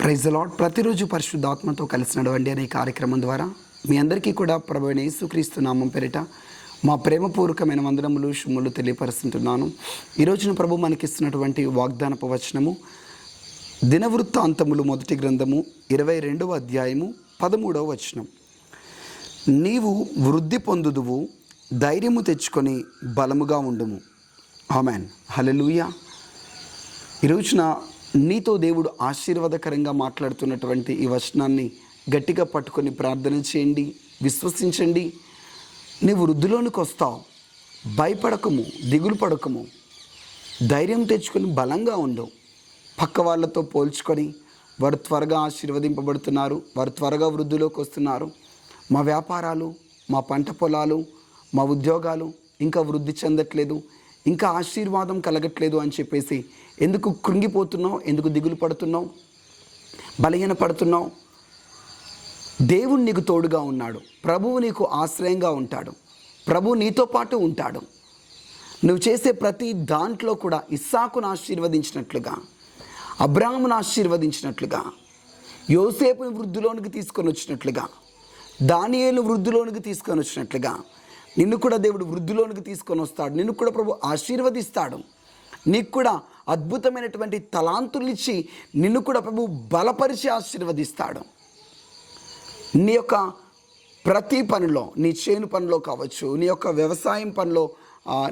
Praise lord ప్రతిరోజు పరిశుద్ధాత్మతో కలిసి నడవండి అనే కార్యక్రమం ద్వారా మీ అందరికీ కూడా ప్రభు యేసుక్రీస్తు నామం పేరిట మా ప్రేమపూర్వకమైన వందనములు శుములు తెలియపరుస్తుంటున్నాను. ఈ రోజున ప్రభు మనకిస్తున్నటువంటి వాగ్దానపు వచనము దినవృత్తాంతములు మొదటి గ్రంథము ఇరవై రెండవ అధ్యాయము పదమూడవ వచనం. నీవు వృద్ధి పొందుదువు ధైర్యము తెచ్చుకొని బలముగా ఉండుము. ఆమెన్. హలెలూయా ఈ రోజున నీతో దేవుడు ఆశీర్వాదకరంగా మాట్లాడుతున్నటువంటి ఈ వచనాన్ని గట్టిగా పట్టుకొని ప్రార్థన చేయండి విశ్వసించండి. నీవు వృద్ధిలోనికి వస్తావు భయపడకము దిగులు పడకము. ధైర్యం తెచ్చుకొని బలంగా ఉండు పక్క వాళ్ళతో పోల్చుకొని వారు త్వరగా ఆశీర్వదింపబడుతున్నారు వారు త్వరగా వృద్ధిలోకి వస్తున్నారు. మా వ్యాపారాలు మా పంట పొలాలు మా ఉద్యోగాలు ఇంకా వృద్ధి చెందట్లేదు. ఇంకా ఆశీర్వాదం కలగట్లేదు అని చెప్పేసి ఎందుకు కృంగిపోతున్నావు? ఎందుకు దిగులు పడుతున్నావు? బలహీన పడుతున్నావు దేవుడు నీకు తోడుగా ఉన్నాడు. ప్రభువు నీకు ఆశ్రయంగా ఉంటాడు. ప్రభు నీతో పాటు ఉంటాడు. నువ్వు చేసే ప్రతి దాంట్లో కూడా ఇస్సాకును ఆశీర్వదించినట్లుగా అబ్రాహ్మును ఆశీర్వదించినట్లుగా యోసేపుని వృద్ధిలోనికి తీసుకొని వచ్చినట్లుగా దానియేలు వృద్ధిలోనికి తీసుకొని వచ్చినట్లుగా నిన్ను కూడా దేవుడు వృద్ధిలోనికి తీసుకొని వస్తాడు. నిన్ను కూడా ప్రభు ఆశీర్వదిస్తాడు. నీకు కూడా అద్భుతమైనటువంటి తలాంతులు ఇచ్చి నిన్ను కూడా ప్రభు బలపరిచి ఆశీర్వదిస్తాడు. నీ యొక్క ప్రతి పనిలో నీ చేను పనిలో కావచ్చు నీ యొక్క వ్యవసాయం పనిలో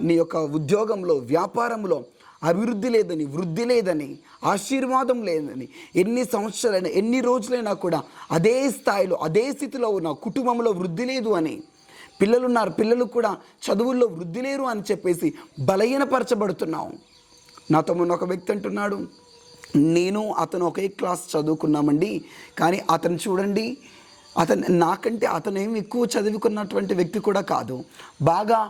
నీ యొక్క ఉద్యోగంలో వ్యాపారంలో అభివృద్ధి లేదని వృద్ధి లేదని ఆశీర్వాదం లేదని ఎన్ని సంవత్సరాలైనా ఎన్ని రోజులైనా కూడా అదే స్థాయిలో అదే స్థితిలో ఉన్న కుటుంబంలో వృద్ధి లేదు అని పిల్లలు ఉన్నారు పిల్లలు కూడా చదువుల్లో వృద్ధి లేరు అని చెప్పేసి బలహీనపరచబడుతున్నాం నాతో మొన్న ఒక వ్యక్తి అంటున్నాడు నేను అతను ఒకే క్లాస్ చదువుకున్నామండి కానీ అతను చూడండి అతను నాకంటే అతను ఏమి ఎక్కువ చదువుకున్నటువంటి వ్యక్తి కూడా కాదు. బాగా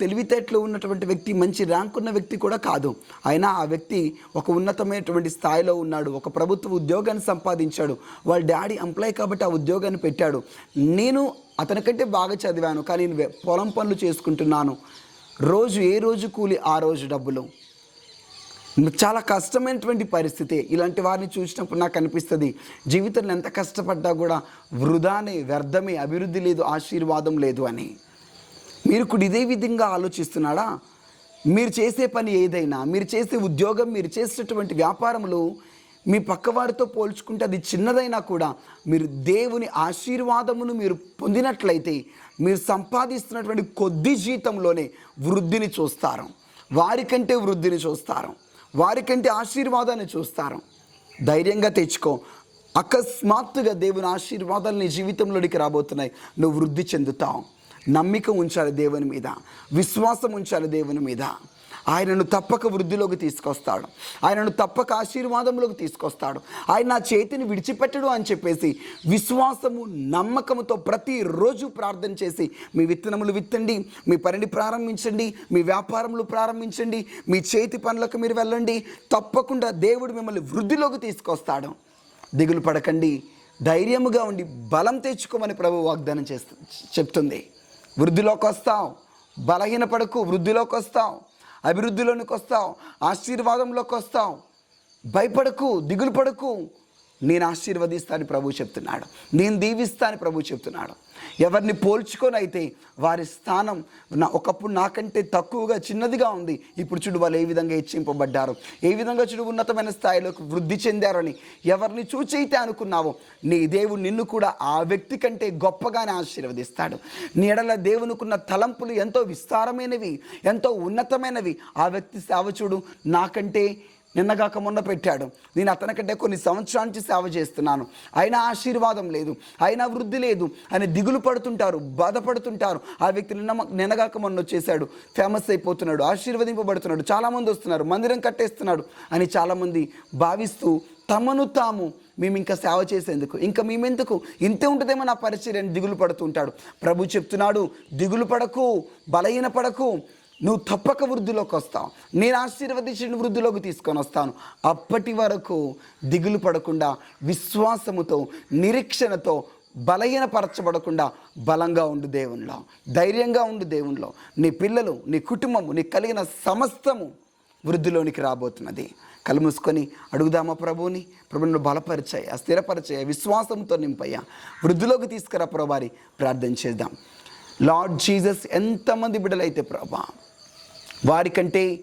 తెలివితేటలు ఉన్నటువంటి వ్యక్తి మంచి ర్యాంక్ ఉన్న వ్యక్తి కూడా కాదు. అయినా ఆ వ్యక్తి ఒక ఉన్నతమైనటువంటి స్థాయిలో ఉన్నాడు ఒక ప్రభుత్వ ఉద్యోగాన్ని సంపాదించాడు వాళ్ళ డాడీ ఎంప్లాయ్ కాబట్టి ఆ ఉద్యోగాన్ని పెట్టాడు. నేను అతనికంటే బాగా చదివాను కానీ నేను పొలం పనులు చేసుకుంటున్నాను. రోజు ఏ రోజు కూలి ఆ రోజు డబ్బులు. చాలా కష్టమైనటువంటి పరిస్థితి. ఇలాంటి వారిని చూసినప్పుడు నాకు అనిపిస్తుంది జీవితంలో ఎంత కష్టపడ్డా కూడా వృధానే వ్యర్థమే అభివృద్ధి లేదు ఆశీర్వాదం లేదు అని. మీరు కూడా ఇదే విధంగా ఆలోచిస్తున్నాడా? మీరు చేసే పని ఏదైనా మీరు చేసే ఉద్యోగం మీరు చేసేటటువంటి వ్యాపారములు మీ పక్కవారితో పోల్చుకుంటే అది చిన్నదైనా కూడా మీరు దేవుని ఆశీర్వాదమును మీరు పొందినట్లయితే మీరు సంపాదిస్తున్నటువంటి కొద్ది జీతంలోనే వృద్ధిని చూస్తారు. వారికంటే వృద్ధిని చూస్తారు. వారికంటే ఆశీర్వాదాన్ని చూస్తారు. ధైర్యంగా తెచ్చుకో. అకస్మాత్తుగా దేవుని ఆశీర్వాదాలు నీ జీవితంలోనికి రాబోతున్నాయి. నువ్వు వృద్ధి చెందుతావు. నమ్మిక ఉంచాలి దేవుని మీద విశ్వాసం ఉంచాలి దేవుని మీద. ఆయనను తప్పక వృద్ధిలోకి తీసుకొస్తాడు. ఆయనను తప్పక ఆశీర్వాదంలోకి తీసుకొస్తాడు. ఆయన నా చేతిని విడిచిపెట్టడు అని చెప్పేసి విశ్వాసము నమ్మకముతో ప్రతిరోజు ప్రార్థన చేసి మీ విత్తనములు విత్తండి మీ పనిని ప్రారంభించండి మీ వ్యాపారములు ప్రారంభించండి మీ చేతి పనులకు మీరు వెళ్ళండి. తప్పకుండా దేవుడు మిమ్మల్ని వృద్ధిలోకి తీసుకొస్తాడు. దిగులు పడకండి. ధైర్యముగా ఉండి బలం తెచ్చుకోమని ప్రభు వాగ్దానం చేస్తు చెప్తుంది. వృద్ధిలోకి వస్తావు బలహీనపడకు వృద్ధిలోకి వస్తాం అభివృద్ధిలోనికి వస్తావు ఆశీర్వాదంలోకి వస్తాం భయపడకు దిగులు పడకు నేను ఆశీర్వదిస్తాను ప్రభు చెప్తున్నాడు. నేను దీవిస్తాను ప్రభు చెప్తున్నాడు. ఎవరిని పోల్చుకొని అయితే వారి స్థానం నా ఒకప్పుడు నాకంటే తక్కువగా చిన్నదిగా ఉంది. ఇప్పుడు చూడు వాళ్ళు ఏ విధంగా హెచ్చింపబడ్డారు. ఏ విధంగా చూడు ఉన్నతమైన స్థాయిలోకి వృద్ధి చెందారని ఎవరిని చూచైతే అనుకున్నావో నీ దేవుడు నిన్ను కూడా ఆ వ్యక్తి కంటే గొప్పగానే ఆశీర్వదిస్తాడు. నీ ఎడల దేవునికున్న తలంపులు ఎంతో విస్తారమైనవి ఎంతో ఉన్నతమైనవి. ఆ వ్యక్తి సేవ చూడు నాకంటే నిన్నగాక మొన్న పెట్టాడు. నేను అతనికంటే కొన్ని సంవత్సరాల నుంచి సేవ చేస్తున్నాను. అయినా ఆశీర్వాదం లేదు. అయినా వృద్ధి లేదు. అని దిగులు పడుతుంటారు బాధపడుతుంటారు. ఆ వ్యక్తి నిన్న నిన్నగాక మొన్న వచ్చేసాడు ఫేమస్ అయిపోతున్నాడు ఆశీర్వదింపబడుతున్నాడు. చాలామంది వస్తున్నారు మందిరం కట్టేస్తున్నాడు అని చాలామంది భావిస్తూ తమను తాము మేము ఇంకా సేవ చేసేందుకు ఇంకా మేమెందుకు? ఇంతే ఉంటుందేమో నా పరిచయం దిగులు పడుతుంటాడు ప్రభు చెప్తున్నాడు దిగులు పడకు బలహీన పడకు నువ్వు తప్పక వృద్ధిలోకి వస్తావు. నేను ఆశీర్వదించిన వృద్ధిలోకి తీసుకొని వస్తాను. అప్పటి వరకు దిగులు పడకుండా విశ్వాసముతో నిరీక్షణతో బలహీనపరచబడకుండా బలంగా ఉండు దేవునిలో. ధైర్యంగా ఉండు దేవునిలో. నీ పిల్లలు నీ కుటుంబము నీ కలిగిన సమస్తము వృద్ధిలోనికి రాబోతున్నది. కలుమూసుకొని అడుగుదామా ప్రభువుని? ప్రభుని బలపరిచాయా స్థిరపరిచాయా విశ్వాసంతో నింపయ్యా. వృద్ధిలోకి తీసుకురా ప్రభారి ప్రార్థన చేద్దాం. లార్డ్ జీసస్ ఎంతమంది బిడ్డలైతే ప్రభా వారికంటే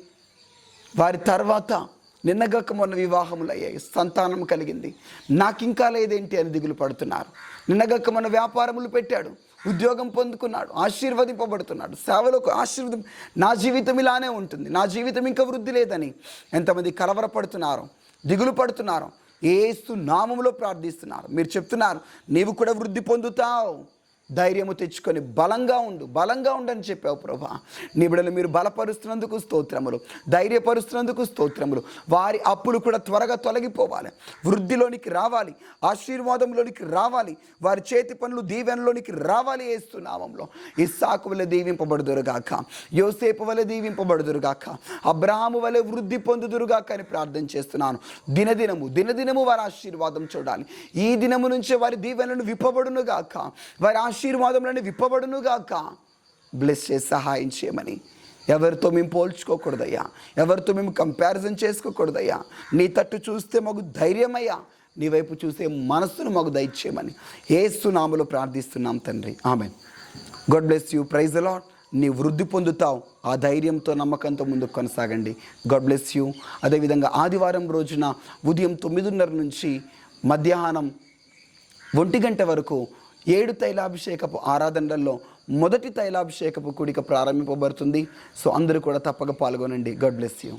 వారి తర్వాత నిన్నగక్క మొన్న వివాహములు అయ్యాయి సంతానం కలిగింది. నాకు ఇంకా లేదేంటి అని దిగులు పడుతున్నారు. నిన్నగక్క మొన్న వ్యాపారములు పెట్టాడు ఉద్యోగం పొందుకున్నాడు ఆశీర్వదింపబడుతున్నాడు సేవలకు ఆశీర్వదం నా జీవితం ఇలానే ఉంటుంది నా జీవితం ఇంకా వృద్ధి లేదని ఎంతమంది కలవరపడుతున్నారు దిగులు పడుతున్నారు. ఏస్తు నామములో ప్రార్థిస్తున్నారు. మీరు చెప్తున్నారు నీవు కూడా వృద్ధి పొందుతావు. ధైర్యము తెచ్చుకొని బలంగా ఉండు బలంగా ఉండని చెప్పావు ప్రభా. నీ బిడ్డలు మీరు బలపరుస్తున్నందుకు స్తోత్రములు ధైర్యపరుస్తున్నందుకు స్తోత్రములు. వారి అప్పులు కూడా త్వరగా తొలగిపోవాలి. వృద్ధిలోనికి రావాలి ఆశీర్వాదంలోనికి రావాలి వారి చేతి పనులు దీవెనలోనికి రావాలి ఏస్తున్నామంలో ఇస్సాకు వలె దీవింపబడుదురుగాక యోసేపు వలె దీవింపబడుదురుగాక అబ్రహాము వలె వృద్ధి పొందుదురుగాక అని ప్రార్థన చేస్తున్నాను. దినదినము దినదినము వారి ఆశీర్వాదం చూడాలి. ఈ దినము నుంచే వారి దీవెనలను విప్పబడునుగాక వారి ఆశీర్వాదములను విప్పబడునుగాక. బ్లెస్ చేసి సహాయం చేయమని. ఎవరితో మేము పోల్చుకోకూడదయ్యా. ఎవరితో మేము కంపారిజన్ చేసుకోకూడదయ్యా. నీ తట్టు చూస్తే మాకు ధైర్యమయ్యా. నీ వైపు చూసే మనస్సును మాకు దయచేయమని. ఏసునామలో ప్రార్థిస్తున్నాం తండ్రి. ఆమె God bless you praise a lot నీ వృద్ధి పొందుతావు. ఆ ధైర్యంతో నమ్మకంతో ముందుకు కొనసాగండి. గాడ్ బ్లెస్ యూ అదేవిధంగా ఆదివారం రోజున ఉదయం తొమ్మిదిన్నర నుంచి మధ్యాహ్నం ఒంటి గంట వరకు ఏడు తైలాభిషేకపు ఆరాధనలలో మొదటి తైలాభిషేకపు కూడిక ప్రారంభింపబడుతుంది. సో అందరూ కూడా తప్పక పాల్గొనండి. God bless you